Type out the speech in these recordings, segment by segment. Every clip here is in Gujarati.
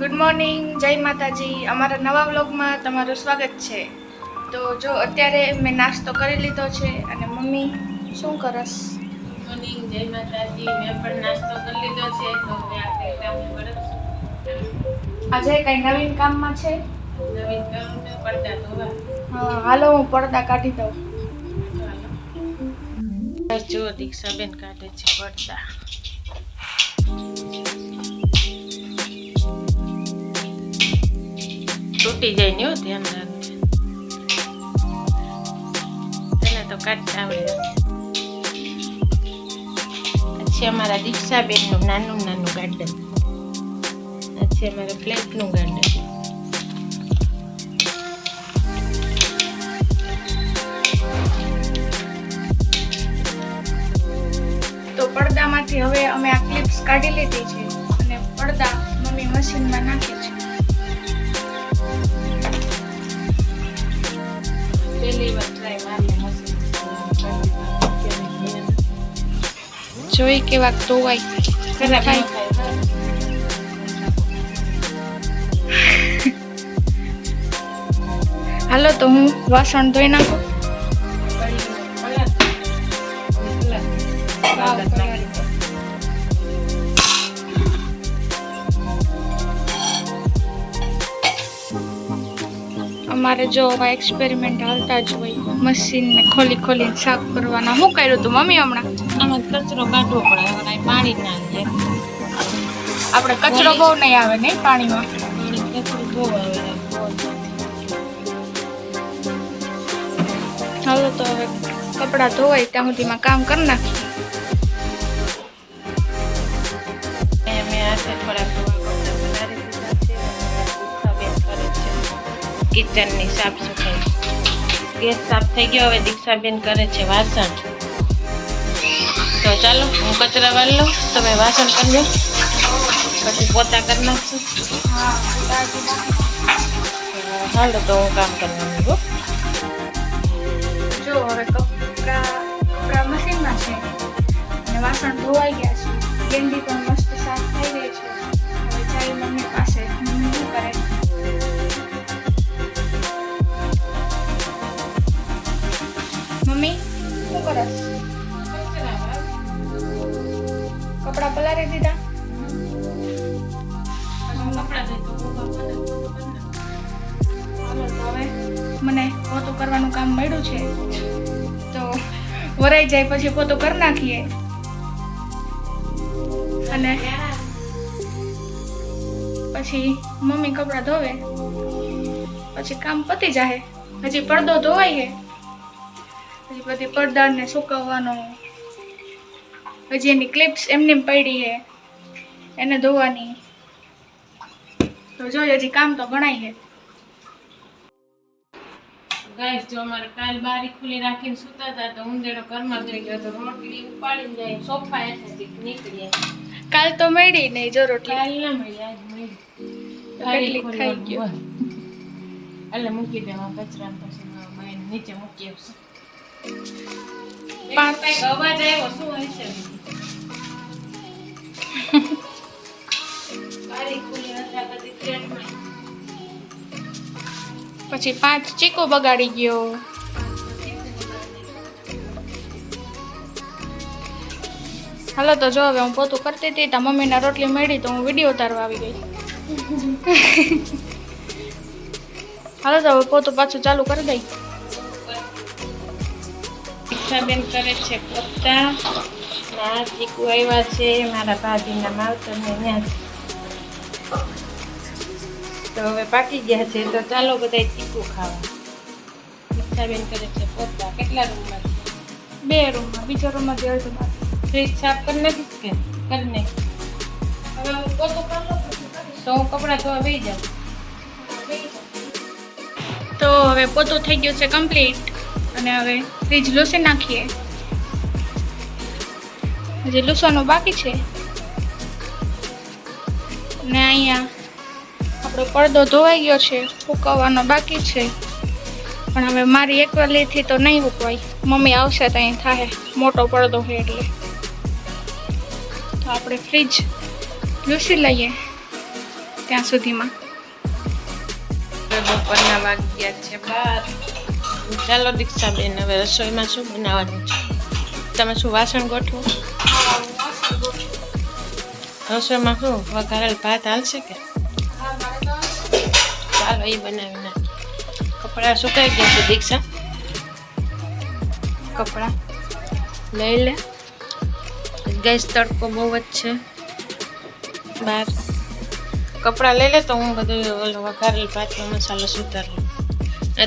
ગુડ મોર્નિંગ જય માતાજી. અમારા નવા વ્લોગમાં તમારું સ્વાગત છે. તો જો અત્યારે મેં નાસ્તો કરી લીધો છે અને મમ્મી શું કરસ? મોર્નિંગ જય માતાજી. મેં પણ નાસ્તો કરી લીધો છે. તો હવે આપણે કામ કરશું આજે કઈ નવીન કામમાં છે? નવીન કામ ને પડતા ધોવા. હા હાલો હું પડદા કાઢી દઉં. જો દીક્ષાબેન કાઢે છે પડતા તૂટી જાય ને ધ્યાન રાખજે. તને તો કાઢતા આવડે પછી અમારા દીક્ષાબેનનું નાનું નાનું ગાર્ડન પછી અમારા ફ્લેટનું ગાર્ડન તો પડદામાંથી હવે અમે આ ક્લિપ્સ કાઢી લીધી છે અને પડદા મમ્મી મશીનમાં નાખે છે. જોઈ કેવા ધોવાય થાય. હાલો તો હું વાસણ ધોઈ નાખું અમારે જો આવા એક્સપેરિમેન્ટ હાલતા જ હોય મશીનને ખોલી ખોલીને સાફ કરવાના શું કર્યું હતું મમ્મી હમણાં? આમાં કચરો કાઢવો પડે પાણી ના આપણે કચરો બહુ નહીં આવે નહીં પાણીમાં? બહુ આવે. હાલો તો હવે કપડાં ધોવાય ત્યાં સુધીમાં કામ કરી નાખીએ. કિચનની સાફ સફાઈ ગેસ સાફ થઈ ગયો, હવે દીક્ષાબેન કરે છે વાસણ. તો ચાલો, હું કચરા વાળ લઉં, તમે વાસણ કરજો પછી પોતા કરી નાખશું. હાલો, તો હું કામ કરવાનું જો, હવે કપડા કપડા મશીનમાં છે. અને વાસણ ધોવાઈ ગયા છે. ગેંડી પણ શું કપડા પલારી દીધા? હવે મને પોતું કરવાનું કામ મળ્યું છે, તો વરાઈ જાય પછી પોતું કરી નાખીએ. અને પછી મમ્મી કપડાં ધોવે, પછી કામ પતી જાય. હજી પડદો ધોવાય છે હજી બધી પડદાને સુકવવાનો. પછી એની ક્લિપ્સ એમની પડી છે. એને ધોવાની. તો જોઈએ હજી કામ તો ગણાય છે. ગાઈસ જો અમારે કાલ બારી ખુલી રાખીને સુતા હતા તો ઉંદેડો ઘરમાં જઈ ગયો તો રોટલી ઉપાડીને જાય સોફા એથી નીકળી. કાલ તો મળી નહીં જો રોટલી. કાલ ના મળી આજ મળી. ખાઈ ગયો. એટલે મૂકી દેવા કચરા પછી નીચે મૂકી આવશે પાંચ- અવાજ આવ્યો? શું પછી પાંચ ચીકો બગાડી ગયો. હાલો તો જો હવે હું પોતું કરતી હતી ત્યાં મમ્મીના રોટલી મેળી તો હું વીડિયો ઉતારવા આવી ગઈ. હાલો તો હવે પોતું પાછું ચાલુ કરી દઈ. દીક્ષાબેન કરે છે પોતા. ના ચીકુ આવ્યા છે, મારા ભાભીના માવતરને ત્યાં તો હવે પાકી ગયા છે, તો ચાલો બધા ચીકુ ખાવા. દીક્ષાબેન કરે છે પોતા. કેટલા રૂમમાં છે? બે રૂમમાં. બીજા રૂમમાં જે તો ફ્રીજ સાફ કરી નાખીશ કે? કરી નાખ હવે હું પોતું કરી તો હું કપડાં ધોવા બેસી જાઉં. તો હવે પોતું થઈ ગયું છે કમ્પ્લીટ અને હવે ફ્રીજ લૂસી નાખીએ. હજી લૂસવાનું બાકી છે. ને અહીંયા આપણો પડદો ધોવાઈ ગયો છે ફૂકવવાનો બાકી છે. પણ હવે મારી એકવાલીથી તો નહીં ફૂકવાય મમ્મી આવશે તો અહીં થાય મોટો પડદો છે એટલે. તો આપણે ફ્રીજ લૂસી લઈએ ત્યાં સુધીમાં. બપોરના વાગ્યા છે બાર. ચાલો દીક્ષાબેન હવે રસોઈમાં શું બનાવવાનું છે તમે શું વાસણ ગોઠવો રસોઈમાં શું વઘારેલ ભાત હાલશે કે ચાલો એ બનાવી નાખ કપડાં સુકાઈ ગયા છે દીક્ષા કપડાં લઈ લે ગેસ તડકો બહુ જ છે બહાર કપડાં લઈ લે તો હું બધું ઓલો વઘારેલ ભાતનો મસાલો સુધાર લઉં ને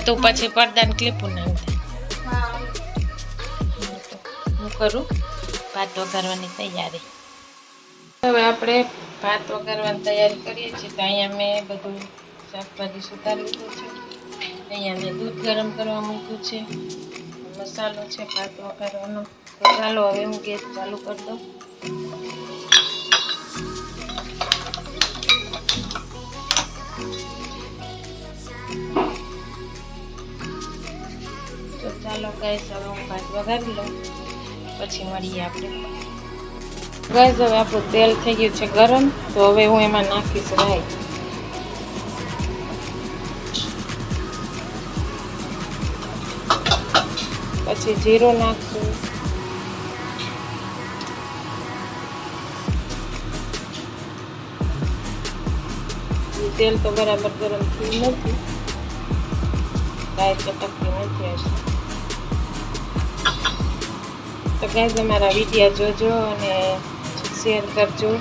તું પછી પડદાને ક્લિપ નાખ હું કરું? ભાત વઘારવાની તૈયારી. હવે આપણે ભાત વઘારવાની તૈયારી કરીએ છીએ તો અહીંયા મેં બધું શાકભાજી સુધારી લીધું છે. અહીંયા મેં દૂધ ગરમ કરવા મૂક્યું છે. મસાલો છે ભાત વઘારવાનો. ચાલો હવે હું ગેસ ચાલુ કરી દઉં. ચાલો ગાઈસ હવે હું ભાત વઘારી લઉં. પછી મળીએ આપણે. ગાઈસ, હવે આપણું તેલ થઈ ગયું છે ગરમ, તો હવે હું એમાં નાખીશ રાઈ. પછી જીરું નાખશું. તેલ તો બરાબર ગરમ થયું નથી. ગાય ચટકતી નથી હશે તો ગાઈઝ અમારા વિડીયા જોજો અને શેર કરજો.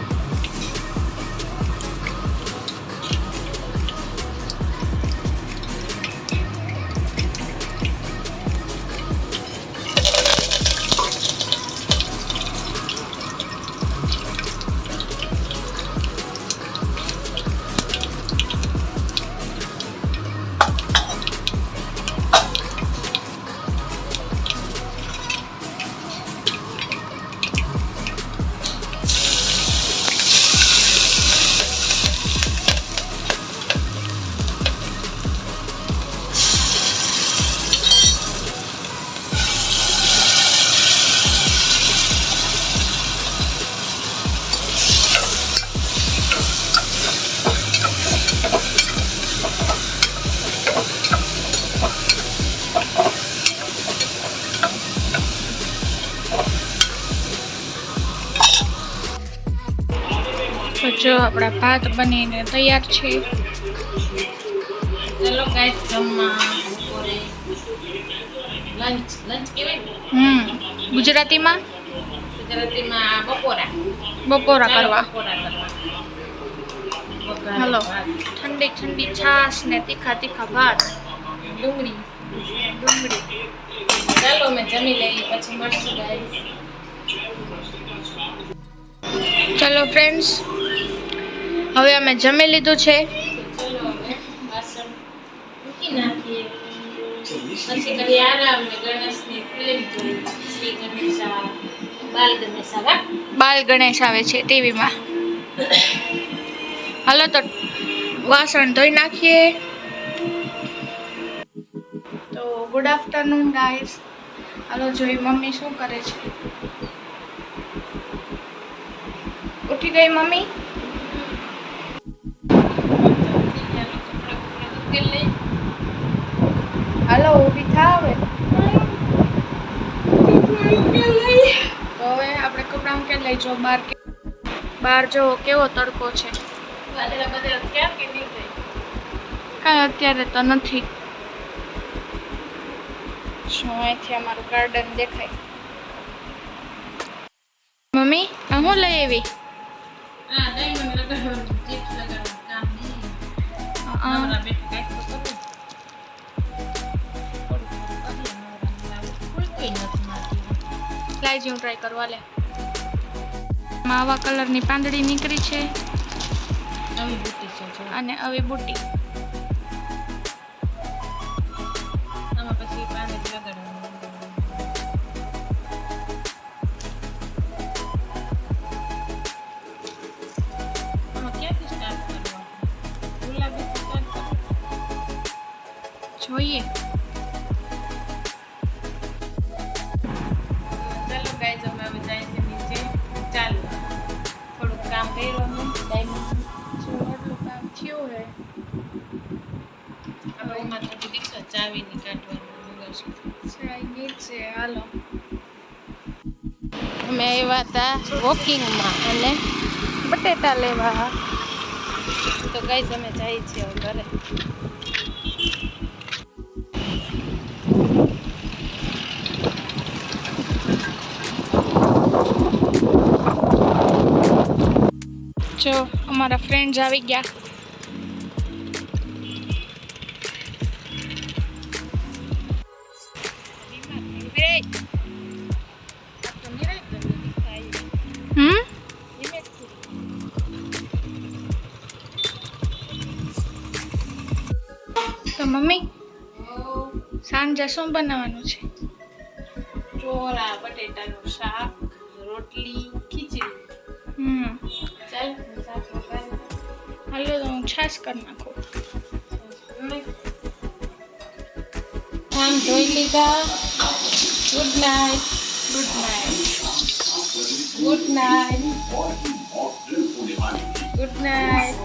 આપણા ભાત બનીને તૈયાર છે. ચલો ગાઈસ જમવા. બપોરે લંચ લંચ કહેવાય હમ ગુજરાતીમાં? ગુજરાતીમાં બપોરા. બપોરા કરવા. હલો. હાલો. ઠંડી ઠંડી છાશ ને તીખા તીખા ભાત. ડુંગળી. ડુંગળી. ચાલો મેં જમી લઈએ પછી મળશું ગાઈસ ચલો ફ્રેન્ડ્સ હવે અમે જમી લીધું છે. બાલ ગણેશ આવે છે ટીવીમાં. હાલો તો વાસણ ધોઈ નાખીએ. તો ગુડ આફ્ટરનૂન ગાઈસ હાલો, જોઈ મમ્મી શું કરે છે? ઉઠી ગઈ મમ્મી? હવે તો હવે આપણે કપડાં કે લઈ જો બહાર બહાર જો કેવો તડકો છે. કાંઈ અત્યારે તો નથી. શું અહીંથી અમારું ગાર્ડન દેખાય. મમ્મી હું લઈ આવી? લાઈ હું ટ્રાય કરવા લે. આવા કલરની પાંદડી નીકળી છે. નવી બુટ્ટી છે અને આવી બુટ્ટી. પહેરવાનું ડાયમંડ એટલું કામ થયું હે હવે એમાં તો દીક્ષા ચાવીની કાઢવાનું છે. હાલો. અમે આવ્યા હતા વોકિંગમાં અને બટેટા લેવા. તો ગાઈ તમે જાય છીએ ઘરે. જો અમારા ફ્રેન્ડ્સ આવી ગયા. હમ? તો મમ્મી સાંજે શું બનાવવાનું છે? ચોળા બટેટાનું શાક રોટલી ખીચડી. હમ. હાલો તો હું છાશ કરી નાખું. આમ ધોઈ લીધા. Good night good night good night good night